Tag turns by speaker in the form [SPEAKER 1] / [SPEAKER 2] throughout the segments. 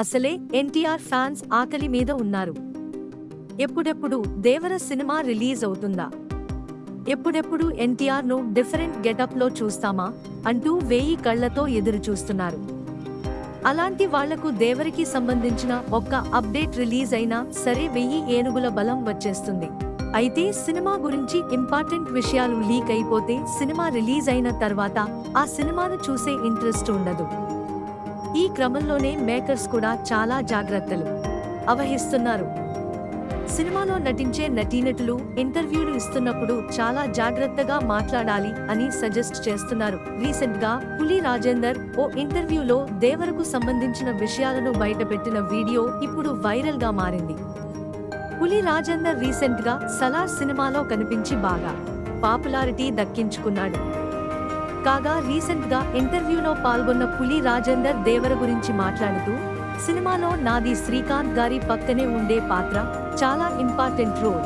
[SPEAKER 1] అసలే ఎన్టీఆర్ ఫ్యాన్స్ ఆకలి మీద ఉన్నారు. ఎప్పుడెప్పుడు దేవర సినిమా రిలీజ్ అవుతుందా? ఎప్పుడెప్పుడు ఎన్టీఆర్ను డిఫరెంట్ గెటప్లో చూస్తామా అంటూ వేయి కళ్ళతో ఎదురు చూస్తున్నారు అలాంటి వాళ్ళకు దేవరికి సంబంధించిన ఒక్క అప్డేట్ రిలీజ్ అయినా సరే వెయ్యి ఏనుగుల బలం వచ్చేస్తుంది. అయితే సినిమా గురించి ఇంపార్టెంట్ విషయాలు లీక్ అయిపోతే సినిమా రిలీజ్ అయిన తర్వాత ఆ సినిమాను చూసే ఇంట్రెస్ట్ ఉండదు. ఈ క్రమంలోనే మేకర్స్ కూడా చాలా జాగ్రత్తలు అవహిస్తున్నారు. సినిమాలో నటించే నటీనటులు ఇంటర్వ్యూలు ఇస్తున్నప్పుడు చాలా జాగ్రత్తగా మాట్లాడాలి అని సజెస్ట్ చేస్తున్నారు. రీసెంట్గా పులి రాజేందర్ ఓ ఇంటర్వ్యూలో దేవరకు సంబంధించిన విషయాలను బయటపెట్టిన వీడియో ఇప్పుడు వైరల్గా మారింది. పులి రాజేందర్ రీసెంట్గా సలార్ సినిమాలో కనిపించి బాగా పాపులారిటీ దక్కించుకున్నాడు. కాగా రీసెంట్గా ఇంటర్వ్యూలో పాల్గొన్న పులి రాజేందర్ దేవర గురించి మాట్లాడుతూ సినిమాలో నాది శ్రీకాంత్ గారి పక్కనే ఉండే పాత్ర చాలా ఇంపార్టెంట్ రోల్.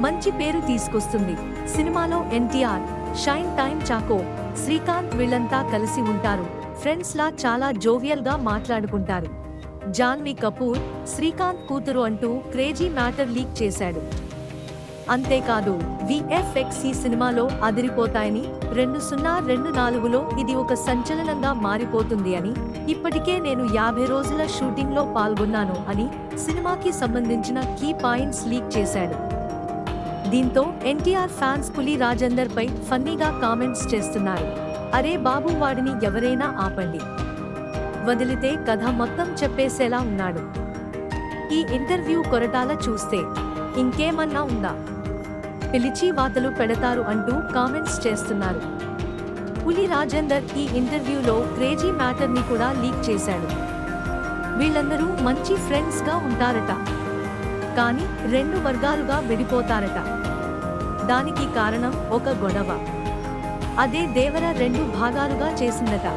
[SPEAKER 1] మంచి పేరు తీసుకొస్తుంది. సినిమాలో ఎన్టీఆర్ షైన్ టైమ్ చాకో శ్రీకాంత్ వీళ్ళంతా కలిసి ఉంటారు. ఫ్రెండ్స్ లా చాలా జోవియల్గా మాట్లాడుకుంటారు. జాన్వీ కపూర్ శ్రీకాంత్ కూతురు అంటూ క్రేజీ మ్యాటర్ లీక్ చేశాడు. అంతేకాదు విఎఫ్ఎక్స్ ఈ సినిమాలో అదిరిపోతాయని రెండు సున్నా రెండు నాలుగులో ఇది ఒక సంచలనంగా మారిపోతుంది అని ఇప్పటికే నేను యాభై రోజుల షూటింగ్లో పాల్గొన్నాను అని సినిమాకి సంబంధించిన కీ పాయింట్స్ లీక్ చేశాడు. దీంతో ఎన్టీఆర్ ఫ్యాన్స్ పులి రాజందర్ పై ఫన్నీగా కామెంట్స్ చేస్తున్నారు. అరే బాబు వాడిని ఎవరైనా ఆపండి. వదిలితే కథ మొత్తం చెప్పేసేలా ఉన్నాడు. ఈ ఇంటర్వ్యూ కొరటాల చూస్తే ఇంకేమన్నా ఉందా? పిలిచి వాతలు పెడతారు అంటూ కామెంట్స్ చేస్తున్నారు. పులి రాజేందర్ ఈ ఇంటర్వ్యూలో క్రేజీ మ్యాటర్ని కూడా లీక్ చేశాడు. వీళ్ళందరూ మంచి ఫ్రెండ్స్గా ఉంటారట. కానీ రెండు వర్గాలుగా విడిపోతారట. దానికి కారణం ఒక గొడవ. అదే దేవర రెండు భాగాలుగా చేసిందట.